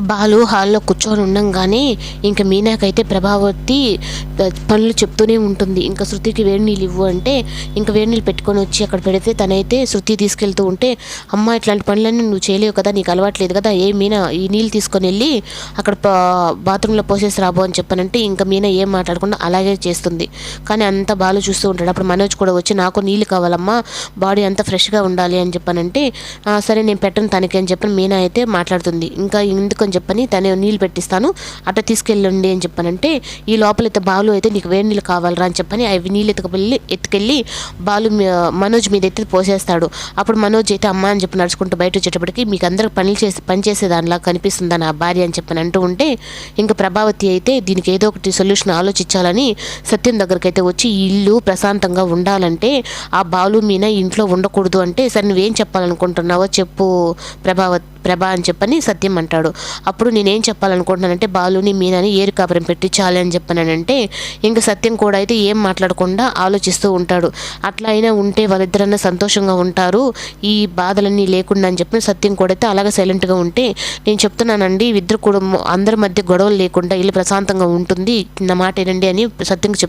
బాలు హాల్లో కూర్చొని ఉండంగానే ఇంక మీనాకైతే ప్రభావతి పనులు చెప్తూనే ఉంటుంది. ఇంకా శృతికి వేడి నీళ్ళు ఇవ్వు అంటే ఇంకా వేడి నీళ్ళు పెట్టుకొని వచ్చి అక్కడ పెడితే తనైతే శృతి తీసుకెళ్తూ ఉంటే అమ్మ ఇట్లాంటి పనులన్నీ నువ్వు చేయలేవు కదా నీకు అలవాట్లేదు కదా ఏ మీనా ఈ నీళ్ళు తీసుకొని వెళ్ళి అక్కడ బాత్రూంలో పోసేసి రాబో అని చెప్పానంటే ఇంకా మీనా ఏం మాట్లాడకుండా అలాగే చేస్తుంది. కానీ అంత బాలు చూస్తూ ఉంటాడు. అప్పుడు మనోజ్ కూడా వచ్చి నాకు నీళ్ళు కావాలమ్మా బాడీ అంతా ఫ్రెష్గా ఉండాలి అని చెప్పానంటే సరే నేను పెట్టను తనకి అని చెప్పని మీనా అయితే మాట్లాడుతుంది. ఇంకా ఎందుకని చెప్పని తనే నీళ్ళు పెట్టిస్తాను అట్ట తీసుకెళ్ళండి అని చెప్పానంటే ఈ లోపలైతే బాలు అయితే నీకు వేడి నీళ్ళు కావాలరా అని చెప్పని అవి నీళ్ళు ఎత్తుకెళ్ళి ఎత్తుకెళ్ళి బాలు మీ- మనోజ్ మీద ఎత్తి పోసేస్తాడు. అప్పుడు మనోజ్ అయితే అమ్మ అని చెప్పి నడుచుకుంటూ బయట వచ్చేటప్పటికి మీకు అందరికి పనులు చేసి పని చేసే దానిలా కనిపిస్తుందా నా భార్య అని చెప్పని అంటూ ఉంటే ఇంకా ప్రభావతి అయితే దీనికి ఏదో ఒకటి సొల్యూషన్ ఆలోచించాలని సత్యం దగ్గరికి అయితే వచ్చి ఇల్లు ప్రశాంతంగా ఉండాలంటే ఆ బాలు మీన ఇంట్లో ఉండకూడదు అంటే సరే నువ్వేం చెప్పాలనుకుంటున్నావో చెప్పు ప్రభావతి. ప్రభా అని చెప్పని సత్యం అంటాడు. అప్పుడు నేనేం చెప్పాలనుకుంటున్నానంటే బాలుని మీనని ఏరు కాపురం పెట్టించాలి అని చెప్పానంటే ఇంకా సత్యం కూడా అయితే ఏం మాట్లాడకుండా ఆలోచిస్తూ ఉంటాడు. అట్లా అయినా ఉంటే వాళ్ళిద్దరన్నా సంతోషంగా ఉంటారు. ఈ బాధలన్నీ లేకుండా అని చెప్పిన సత్యం కూడా అయితే అలాగే సైలెంట్గా ఉంటే నేను చెప్తున్నానండి ఇద్దరు కూడా అందరి మధ్య గొడవలు లేకుండా ఇల్లు ప్రశాంతంగా ఉంటుంది. నా మాట ఏనండి అని సత్యంకి చెప్